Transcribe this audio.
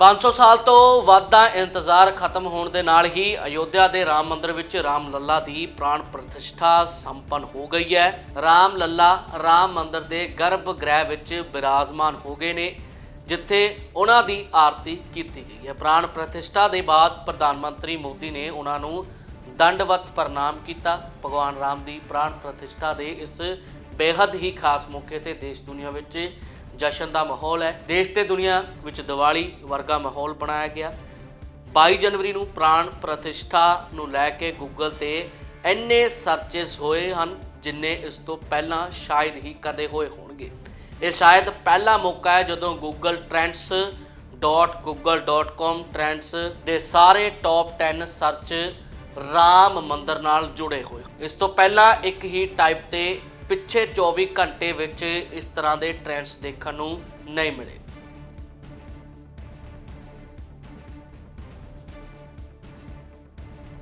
500 ਸਾਲ ਤੋਂ ਵੱਧ ਦਾ ਇੰਤਜ਼ਾਰ ਖਤਮ ਹੋਣ ਦੇ ਨਾਲ ਹੀ ਅਯੋਧਿਆ ਦੇ ਰਾਮ ਮੰਦਿਰ ਵਿੱਚ ਰਾਮ ਲੱਲਾ ਦੀ ਪ੍ਰਾਣ ਪ੍ਰਤਿਸ਼ਠਾ ਸੰਪੰਨ ਹੋ ਗਈ ਹੈ। ਰਾਮ ਲੱਲਾ ਰਾਮ ਮੰਦਿਰ ਦੇ ਗਰਭ ਗ੍ਰਹਿ ਵਿੱਚ ਬਿਰਾਜਮਾਨ ਹੋ ਗਏ ਨੇ, ਜਿੱਥੇ ਉਹਨਾਂ ਦੀ ਆਰਤੀ ਕੀਤੀ ਗਈ ਹੈ। ਪ੍ਰਾਣ ਪ੍ਰਤਿਸ਼ਠਾ ਦੇ ਬਾਅਦ ਪ੍ਰਧਾਨ ਮੰਤਰੀ ਮੋਦੀ ਨੇ ਉਹਨਾਂ ਨੂੰ ਦੰਡਵਤ ਪ੍ਰਣਾਮ ਕੀਤਾ। ਭਗਵਾਨ ਰਾਮ ਦੀ ਪ੍ਰਾਣ ਪ੍ਰਤਿਸ਼ਠਾ ਦੇ ਇਸ ਬੇहद ਹੀ ਖਾਸ ਮੌਕੇ ਤੇ ਦੇਸ਼ ਦੁਨੀਆ ਵਿੱਚ ਜਸ਼ਨ ਦਾ ਮਾਹੌਲ ਹੈ। ਦੇਸ਼ ਤੇ ਦੁਨੀਆ ਵਿੱਚ ਦੀਵਾਲੀ ਵਰਗਾ ਮਾਹੌਲ ਬਣਾਇਆ ਗਿਆ। 22 ਜਨਵਰੀ ਨੂੰ ਪ੍ਰਾਣ ਪ੍ਰਤਿਸ਼ਠਾ ਨੂੰ ਲੈ ਕੇ ਗੂਗਲ ਤੇ ਇੰਨੇ ਸਰਚਸ ਹੋਏ ਹਨ, ਜਿੰਨੇ ਇਸ ਤੋਂ ਪਹਿਲਾਂ ਸ਼ਾਇਦ ਹੀ ਕਦੇ ਹੋਏ ਹੋਣਗੇ। ਇਹ ਸ਼ਾਇਦ ਪਹਿਲਾ ਮੌਕਾ ਹੈ ਜਦੋਂ ਗੂਗਲ ਟ੍ਰੈਂਡਸ .google.com ਟ੍ਰੈਂਡਸ ਦੇ ਸਾਰੇ ਟੌਪ 10 ਸਰਚ ਰਾਮ ਮੰਦਰ ਨਾਲ ਜੁੜੇ ਹੋਏ। ਇਸ ਤੋਂ ਪਹਿਲਾਂ ਇੱਕ ਹੀ ਟਾਈਪ ਤੇ ਪਿੱਛੇ 24 ਘੰਟੇ ਵਿੱਚ ਇਸ ਤਰ੍ਹਾਂ ਦੇ ਟ੍ਰੈਂਡਸ ਦੇਖਣ ਨੂੰ ਨਹੀਂ ਮਿਲੇ।